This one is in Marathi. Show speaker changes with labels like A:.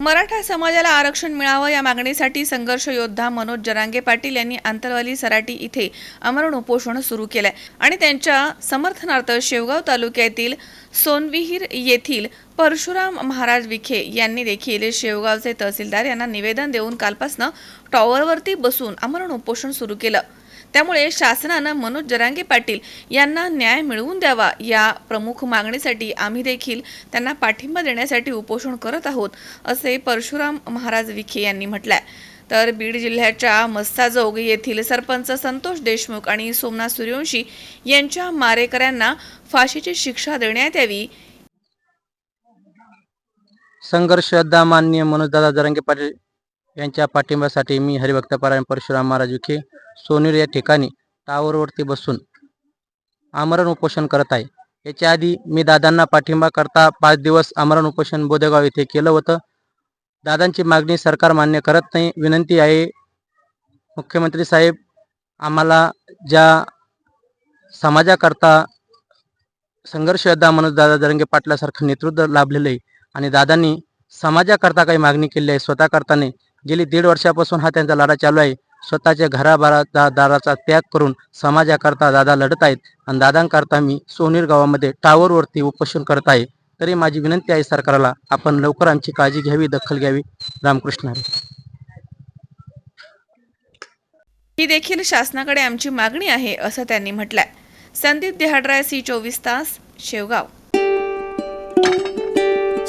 A: मराठा समाजाला आरक्षण मिळावं या मागणीसाठी संघर्ष योद्धा मनोज जरांगे पाटील यांनी आंतरवाली सराटी इथे अमरण उपोषण सुरू केलंय. आणि त्यांच्या समर्थनार्थ शेवगाव तालुक्यातील सोनविहीर येथील परशुराम महाराज विखे यांनी देखील शेवगावचे तहसीलदार यांना निवेदन देऊन कालपासनं टॉवरवरती बसून अमरण उपोषण सुरू केलं. त्यामुळे शासनानं मनोज जरांगे पाटील यांना न्याय मिळवून द्यावा या प्रमुख मागणीसाठी आम्ही देखील त्यांना पाठिंबा देण्यासाठी उपोषण करत आहोत असे परशुराम महाराज विखे यांनी म्हटलंय. तर बीड जिल्ह्याच्या मस्ताजोग येथील सरपंच संतोष देशमुख आणि सोमनाथ सूर्यवंशी यांच्या मारेकऱ्यांना फाशीची शिक्षा देण्यात यावी.
B: संघर्ष दामान्य माननीय मनोजदादा जरांगे पाटील यांच्या पाठिंब्यासाठी मी हरिभक्तपरायण परशुराम महाराज विखे सोनीर या ठिकाणी टावरवरती बसून आमरण उपोषण करत आहे. याच्या आधी मी दादांना पाठिंबा करता पाच दिवस आमरण उपोषण बोदेगाव येथे केलं होतं. दादांची मागणी सरकार मान्य करत नाही. विनंती आहे मुख्यमंत्री साहेब आम्हाला ज्या समाजाकरता संघर्ष योद्धा दादा दरंगे पाटलासारखं नेतृत्व लाभलेलं आहे आणि दादांनी समाजाकरता काही मागणी केली आहे स्वतः करताना गेली दीड वर्षापासून हा त्यांचा लढा चालू आहे. स्वतःच्या घराबारा दाराचा त्याग करून समाजाकरता दादा लढत आहेत. आणि दादांकरता मी सोनीर गावामध्ये टावरवरती उपोषण करत आहे. तरी माझी विनंती आहे सरकारला आपण लवकर आमची काळजी घ्यावी दखल घ्यावी. रामकृष्ण
A: ही देखील शासनाकडे आमची मागणी आहे असं त्यांनी म्हटलंय. संदीप देहाड्राय सी चोवीस तास शेवगाव.